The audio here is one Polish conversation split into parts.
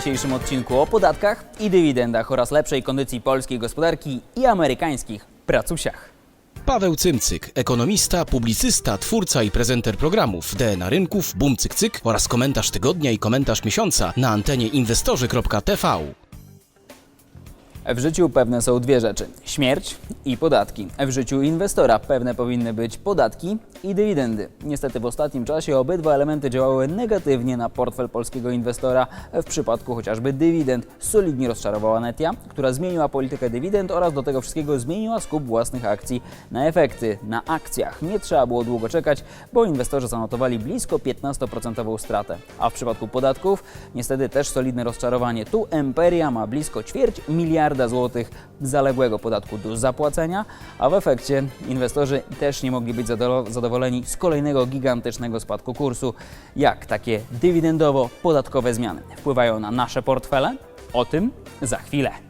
dzisiejszym odcinku o podatkach i dywidendach oraz lepszej kondycji polskiej gospodarki i amerykańskich pracusiach. Paweł Cymcyk, ekonomista, publicysta, twórca i prezenter programów DNA Rynków, Bum Cyk Cyk oraz komentarz tygodnia i komentarz miesiąca na antenie inwestorzy.tv. W życiu pewne są dwie rzeczy: śmierć i podatki. W życiu inwestora pewne powinny być podatki i dywidendy. Niestety w ostatnim czasie obydwa elementy działały negatywnie na portfel polskiego inwestora. W przypadku chociażby dywidend solidnie rozczarowała Netia, która zmieniła politykę dywidend oraz do tego wszystkiego zmieniła skup własnych akcji na efekty. Na akcjach nie trzeba było długo czekać, bo inwestorzy zanotowali blisko 15% stratę. A w przypadku podatków niestety też solidne rozczarowanie. Tu Emperia ma blisko ćwierć miliarda złotych zaległego podatku do zapłacenia, a w efekcie inwestorzy też nie mogli być zadowoleni z kolejnego gigantycznego spadku kursu. Jak takie dywidendowo-podatkowe zmiany wpływają na nasze portfele? O tym za chwilę.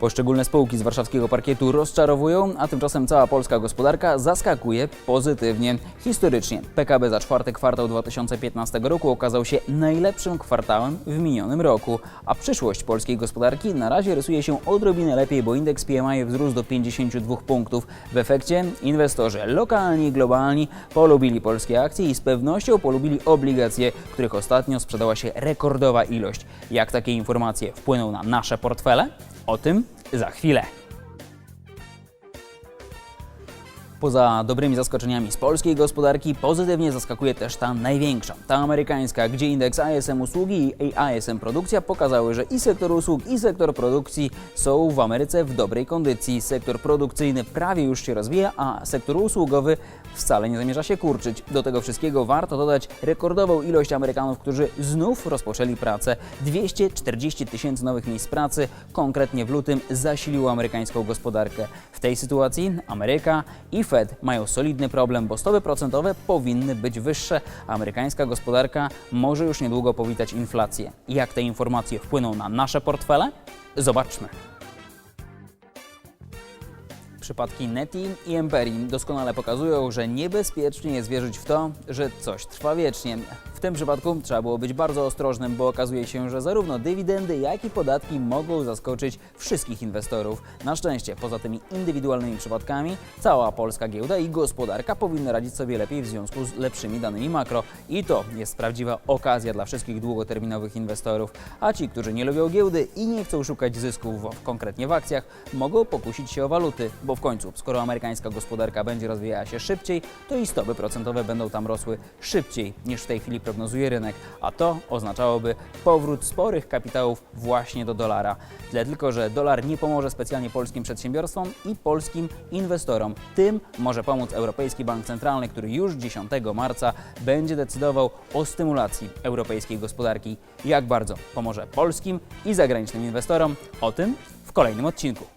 Poszczególne spółki z warszawskiego parkietu rozczarowują, a tymczasem cała polska gospodarka zaskakuje pozytywnie. Historycznie PKB za czwarty kwartał 2015 roku okazał się najlepszym kwartałem w minionym roku, a przyszłość polskiej gospodarki na razie rysuje się odrobinę lepiej, bo indeks PMI wzrósł do 52 punktów. W efekcie inwestorzy lokalni i globalni polubili polskie akcje i z pewnością polubili obligacje, których ostatnio sprzedała się rekordowa ilość. Jak takie informacje wpłyną na nasze portfele? O tym za chwilę. Poza dobrymi zaskoczeniami z polskiej gospodarki, pozytywnie zaskakuje też ta największa, ta amerykańska, gdzie indeks ISM usługi i ISM produkcja pokazały, że i sektor usług, i sektor produkcji są w Ameryce w dobrej kondycji. Sektor produkcyjny prawie już się rozwija, a sektor usługowy wcale nie zamierza się kurczyć. Do tego wszystkiego warto dodać rekordową ilość Amerykanów, którzy znów rozpoczęli pracę. 240 tysięcy nowych miejsc pracy, konkretnie w lutym, zasiliło amerykańską gospodarkę. W tej sytuacji Ameryka i Fed mają solidny problem, bo stopy procentowe powinny być wyższe, a amerykańska gospodarka może już niedługo powitać inflację. Jak te informacje wpłyną na nasze portfele? Zobaczmy. Przypadki Neti i Emperii doskonale pokazują, że niebezpiecznie jest wierzyć w to, że coś trwa wiecznie. Tym przypadku trzeba było być bardzo ostrożnym, bo okazuje się, że zarówno dywidendy, jak i podatki mogą zaskoczyć wszystkich inwestorów. Na szczęście, poza tymi indywidualnymi przypadkami, cała polska giełda i gospodarka powinny radzić sobie lepiej w związku z lepszymi danymi makro. I to jest prawdziwa okazja dla wszystkich długoterminowych inwestorów. A ci, którzy nie lubią giełdy i nie chcą szukać zysków w, konkretnie w akcjach, mogą pokusić się o waluty, bo w końcu, skoro amerykańska gospodarka będzie rozwijała się szybciej, to i stopy procentowe będą tam rosły szybciej niż w tej chwili prognozuje rynek, a to oznaczałoby powrót sporych kapitałów właśnie do dolara. Tyle tylko, że dolar nie pomoże specjalnie polskim przedsiębiorstwom i polskim inwestorom. Tym może pomóc Europejski Bank Centralny, który już 10 marca będzie decydował o stymulacji europejskiej gospodarki. Jak bardzo pomoże polskim i zagranicznym inwestorom? O tym w kolejnym odcinku.